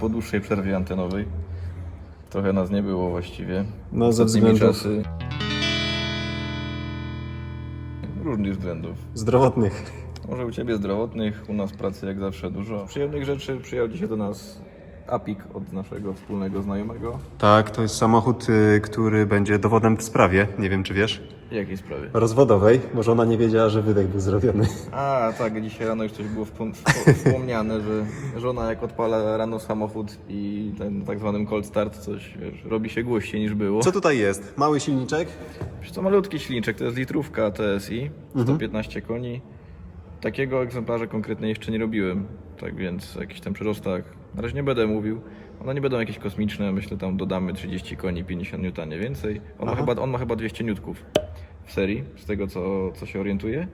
Po dłuższej przerwie antenowej. Trochę nas nie było właściwie. No, ze względów- czasy. Różnych względów. Zdrowotnych. Może u Ciebie zdrowotnych, u nas pracy jak zawsze dużo. Przyjemnych rzeczy przyjechał dzisiaj do nas Apik od naszego wspólnego znajomego. Tak, to jest samochód, y, który będzie dowodem w sprawie. Nie wiem, czy wiesz. W jakiej sprawie? Rozwodowej. Może ona nie wiedziała, że wydech był zrobiony. A, tak, dzisiaj rano już coś było wspom- wspo- wspomniane, że żona jak odpala rano samochód i ten tak zwanym cold start coś, wiesz, robi się głośniej niż było. Co tutaj jest? Mały silniczek? Wiesz co, malutki silniczek, to jest litrówka TSI, 115 koni. Takiego egzemplarza konkretnie jeszcze nie robiłem, tak więc jakiś tam przyrostak, na razie nie będę mówił. One nie będą jakieś kosmiczne, myślę tam dodamy 30 koni, 50 N, nie więcej. On ma, chyba, on ma chyba 200 niutków w serii, z tego co, co się orientuję.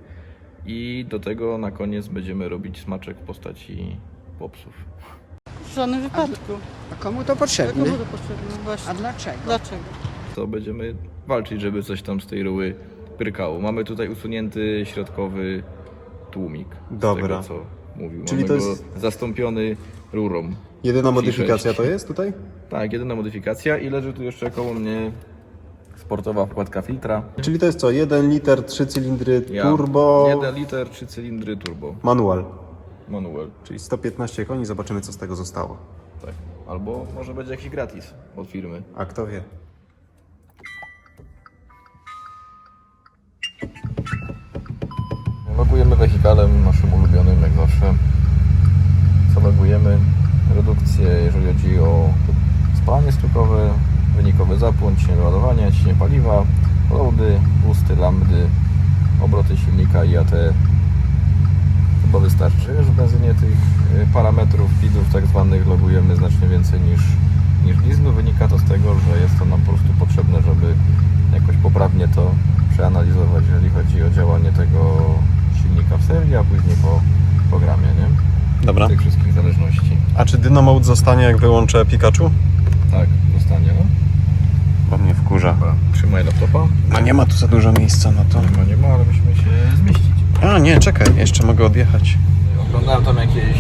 I do tego na koniec będziemy robić smaczek w postaci popsów. W żadnym wypadku. A komu to potrzebne? komu to potrzebne? A Właśnie. dlaczego? Dlaczego? To będziemy walczyć, żeby coś tam z tej ruły pyrkało. Mamy tutaj usunięty środkowy tłumik. Z Dobra. tego, co mówił. Czyli Mamy to go jest- zastąpiony rurą. Jedyna Fi modyfikacja to jest tutaj? Tak, jedyna modyfikacja i leży tu jeszcze koło mnie sportowa wkładka filtra. Czyli to jest co? 1 liter, 3 cylindry Ja- turbo, 1 liter, 3 cylindry turbo. manual. Manual. Czyli 115 koni, zobaczymy co z tego zostało. Tak. Albo może będzie jakiś gratis od firmy. A kto wie? Logujemy wehikalem naszym ulubionym, jak zawsze. Co logujemy? Redukcję, jeżeli chodzi o spalanie stukowe, wynikowy zapłon, ciśnienie ładowania, ciśnienie paliwa, loady, usty, lambdy, obroty silnika i AT. Chyba wystarczy. W benzynie tych y, parametrów, feedów tak zwanych logujemy znacznie więcej niż, niż dieslu. Wynika to z tego, że jest to nam po prostu potrzebne, żeby jakoś poprawnie to przeanalizować, jeżeli chodzi o działanie tego silnika w serii, a później po programie, nie? Dobra. Tych wszystkich zależności. A czy Dyno Mode zostanie jak wyłączę Pikachu? Tak, zostanie, no. Bo mnie trzymaj laptopa. No nie ma tu za dużo miejsca na to. Nie ma, nie ma, ale musimy się zmieścić. A nie, czekaj, jeszcze mogę odjechać. Oglądałem tam jakieś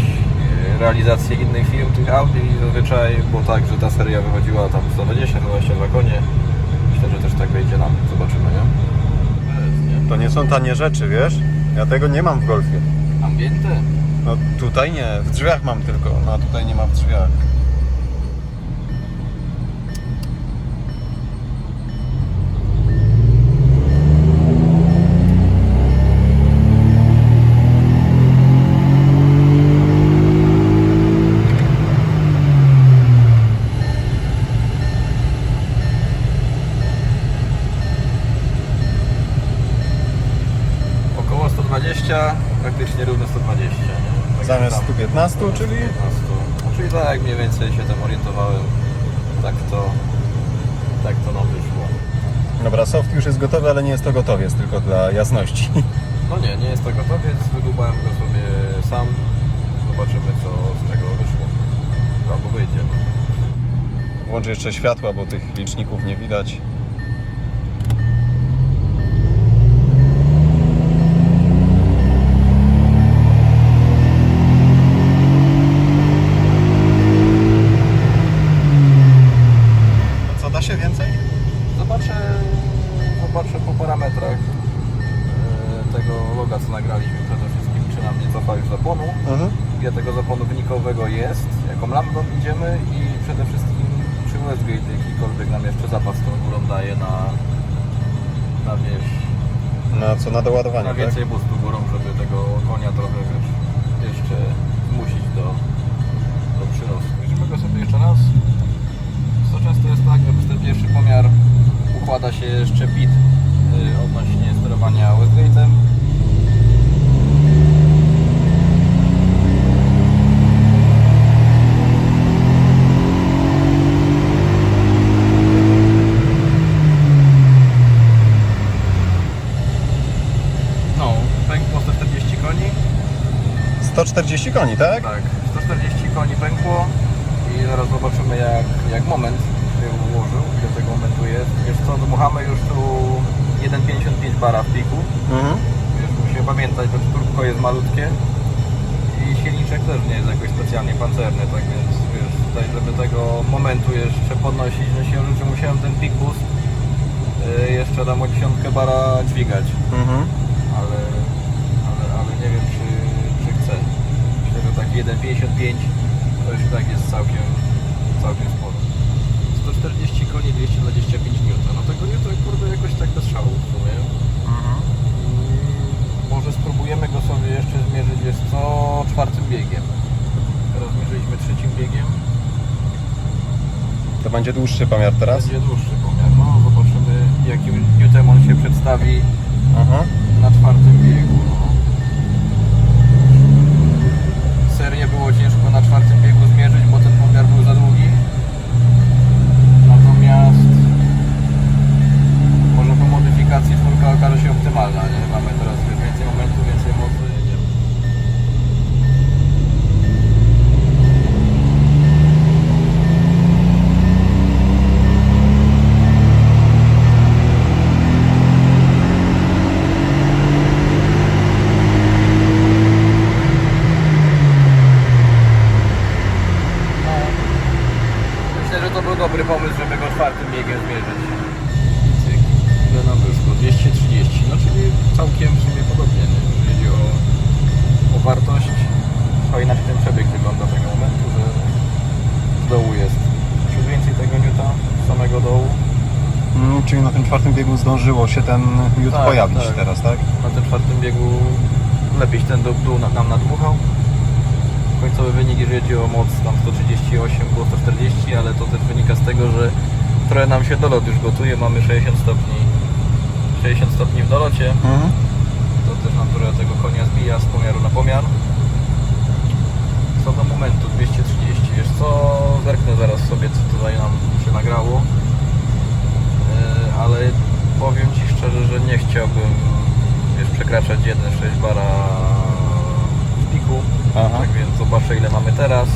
e, realizacje innych firm tych Audi i zazwyczaj było tak, że ta seria wychodziła tam 120, 122 konie. Myślę, że też tak wyjdzie nam. Zobaczymy, nie? To nie są tanie rzeczy, wiesz? Ja tego nie mam w Golfie. Ambiente? No tutaj nie, w drzwiach mam tylko, no a tutaj nie ma w drzwiach. czyli? Czyli tak mniej więcej się tam orientowałem. Tak to, tak to nam wyszło. Dobra, soft już jest gotowy, ale nie jest to gotowiec, tylko dla jasności. No nie, nie jest to gotowiec, wydubałem go sobie sam. Zobaczymy co z tego wyszło. Albo wyjdzie. Włączę jeszcze światła, bo tych liczników nie widać. Idziemy i przede wszystkim czy Westgate jakikolwiek nam jeszcze zapas tą górą daje na, na wiesz, Na co, na doładowanie, na tak? więcej boostu górą, żeby tego konia trochę wiesz, jeszcze zmusić do, do przyrostu. Weźmy go sobie jeszcze raz. Co często jest tak, że przez ten pierwszy pomiar układa się jeszcze bit y, odnośnie sterowania Westgate'em. No, pękło 140 koni. 140 koni, tak? Tak, 140 koni pękło i zaraz zobaczymy jak, jak moment się ułożył, ile tego momentu jest. Wiesz co, dmuchamy już tu 1,55 bara w piku. Mhm. Wiesz, musimy pamiętać, że turbko jest malutkie i silniczek też nie jest jakoś specjalnie pancerny, tak więc wiesz, tutaj, żeby tego momentu jeszcze podnosić. No siłą rzeczy musiałem ten boost y, jeszcze tam o dziesiątkę bara dźwigać, Mhm. ale, 1,55 to już tak jest całkiem, całkiem sporo. 140 koni, 225 N. No tego nie to kurde jakoś tak bez szału w sumie. Mhm. Mm, Może spróbujemy go sobie jeszcze zmierzyć, wiesz co, czwartym biegiem. Teraz mierzyliśmy trzecim biegiem. To będzie dłuższy pomiar teraz? Będzie dłuższy pomiar. No zobaczymy jakim newtem on się przedstawi Aha. na czwartym biegu. No. Serię było ciężko na czwartym biegu zmierzyć, bo ten pomiar był za długi. Natomiast może po modyfikacji czwórka okaże się optymalna, nie? Mamy teraz już więcej momentu, więcej mocy, jedziemy. No, myślę, że to był dobry pomysł, żeby go czwartym biegiem zmierzyć. Cyk. Ile nam wyszło? 230. No czyli całkiem w sumie podobnie, nie? jeżeli chodzi o, o wartość. Trochę inaczej ten przebieg wygląda tego momentu, że z dołu jest ciut więcej tego newta, z samego dołu. Mm, czyli na tym czwartym biegu zdążyło się ten miód Tak, pojawić tak. teraz, tak? Na tym czwartym biegu lepiej się ten dół dół na- nam nadmuchał. Końcowy wynik, jeżeli chodzi o moc, tam 138, było 140, ale to też wynika z tego, że trochę nam się dolot już gotuje, mamy 60 stopni 60 stopni w dolocie, Mhm. to też nam trochę tego konia zbija z pomiaru na pomiar. Co do momentu 230, wiesz co, zerknę zaraz sobie co tutaj nam się nagrało. Ale powiem Ci szczerze, że nie chciałbym wiesz, przekraczać 1,6 bara w piku. Aha. Tak więc zobaczę ile mamy teraz.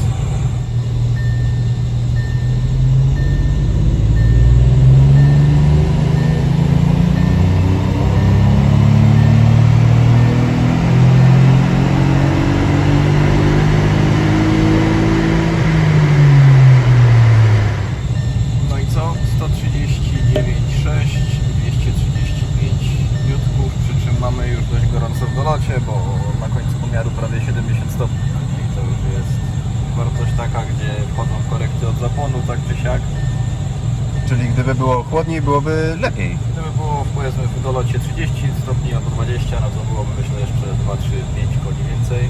Chłodniej, byłoby lepiej. Gdyby było powiedzmy w dolocie 30 stopni albo 20, no to byłoby myślę jeszcze 2, 3, 5 koni więcej.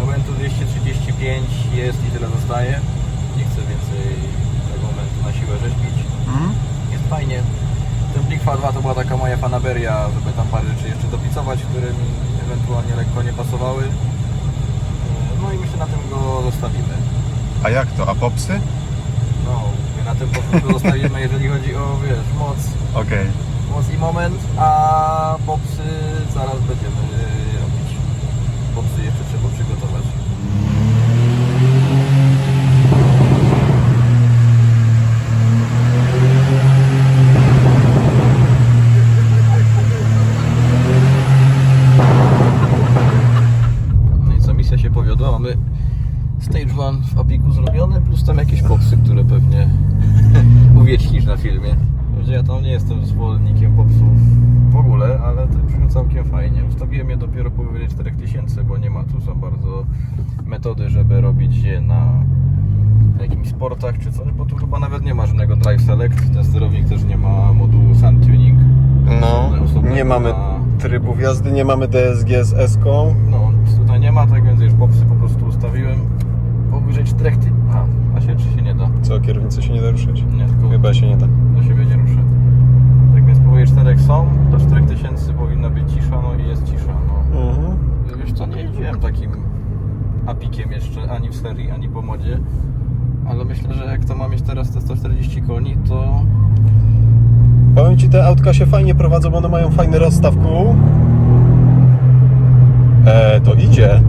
Momentu 235 jest i tyle zostaje. Nie chcę więcej tego momentu na siłę rzeźbić. Mhm. jest fajnie. Ten Blikfa 2 to była taka moja fanaberia, żeby tam parę rzeczy jeszcze dopicować, które mi ewentualnie lekko nie pasowały. Yy, No i myślę na tym go zostawimy. A jak to? A popsy? Na tym po prostu zostawimy, jeżeli chodzi o, wiesz, moc, Okej. moc i moment, a popsy zaraz będziemy robić. Popsy jeszcze trzeba przygotować. No i co, misja się powiodła, mamy stage 1 w Apiku zrobione, plus tam jakieś popsy, które pewnie uwiecznisz na filmie. Ja tam nie jestem zwolennikiem popsów w ogóle, ale to brzmi całkiem fajnie. Ustawiłem je dopiero powyżej 4000, bo nie ma tu za bardzo metody, żeby robić je na jakimś sportach czy coś, bo tu chyba nawet nie ma żadnego Drive Select. Ten sterownik też nie ma modułu Sun Tuning. No, nie mamy na- trybów jazdy, nie mamy DSG z S-ką. No, tutaj nie ma, tak więc już popsy po prostu ustawiłem powyżej 4 ty... A, a się czy się nie da? Co, kierownica się nie da ruszyć? Nie, tylko Chyba się nie da. do siebie nie ruszę. Tak więc powyżej 4 są, do 4000 powinna być cisza, no i jest cisza, no. Mhm. Wiesz co, nie jeździłem takim apikiem jeszcze, ani w serii, ani po modzie. Ale myślę, że jak to ma mieć teraz te 140 koni, to Powiem Ci, te autka się fajnie prowadzą, bo one mają fajny rozstaw kół. E, to idzie.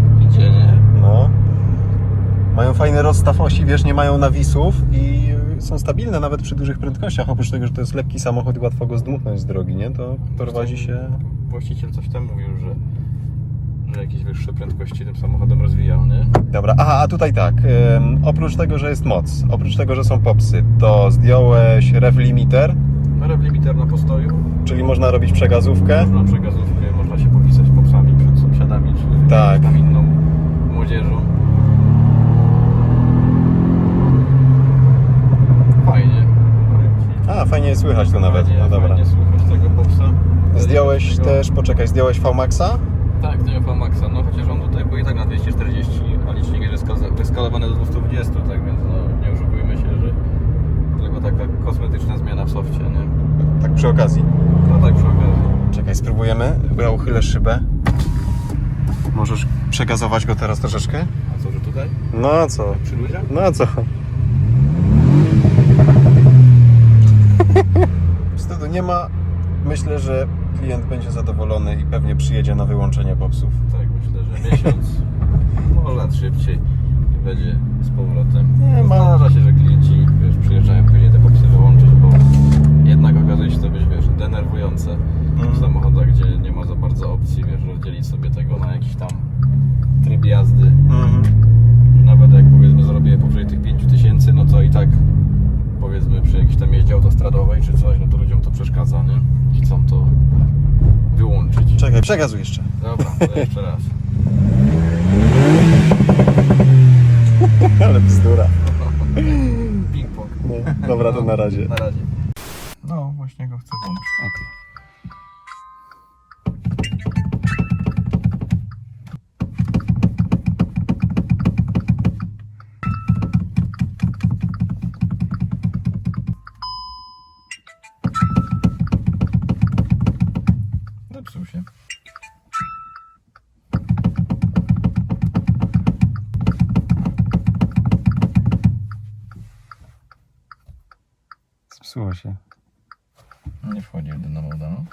Mają fajny rozstaw osi, wiesz, nie mają nawisów i są stabilne nawet przy dużych prędkościach. Oprócz tego, że to jest lekki samochód i łatwo go zdmuchnąć z drogi, nie? To prowadzi się... Właściciel coś tam mówił, że, będzie jakieś wyższe prędkości tym samochodem rozwijał, nie? Dobra, aha, a tutaj tak, ym, oprócz tego, że jest moc, oprócz tego, że są popsy, to zdjąłeś rev limiter, No rev limiter na postoju, czyli można robić przegazówkę. można przegazówkę, można się popisać popsami przed sąsiadami, czy Tak. jakąś tam inną młodzieżą. Fajnie. powiem jest słychać to nawet, Fajnie, no dobra. Fajnie słuchać tego popsa. Zdjąłeś Tego- też, poczekaj, zdjąłeś V-Maxa? Tak, zdjąłem Maxa, no chociaż on tutaj był i tak na 240, a licznik jest wyskaza- wyskalowany do 220, tak więc no nie oszukujmy się, że tylko taka kosmetyczna zmiana w softie, nie? Tak przy okazji. No tak przy okazji. Czekaj, spróbujemy. Ja uchylę szybę. Możesz przegazować go teraz troszeczkę? A co, że tutaj? No a co? Przy ludziach? No a co? Wstydu nie ma. Myślę, że klient będzie zadowolony i pewnie przyjedzie na wyłączenie popsów. Tak, myślę, że miesiąc, może lat szybciej i będzie z powrotem. Nie, ma- Zdarza się, że klienci wiesz, przyjeżdżają później te popsy wyłączyć, bo jednak okazuje się to być wiesz, denerwujące w Mhm. samochodach, gdzie nie ma za bardzo opcji wiesz, rozdzielić sobie tego na jakiś tam tryb jazdy. Mhm. Nawet jak powiedzmy zrobię powyżej tych 5000, no to i tak powiedzmy przy jakiejś tam jeździe autostradowej czy coś, no to ludziom to przeszkadza, nie? I chcą to wyłączyć. Czekaj, przegazuj jeszcze. Dobra, to jeszcze raz. Ale bzdura. Ping-pong. No, dobra, to na razie. Na razie. No, właśnie go chcę włączyć. Zepsuł Zepsuło się. Nie wchodzi w dynamo, no.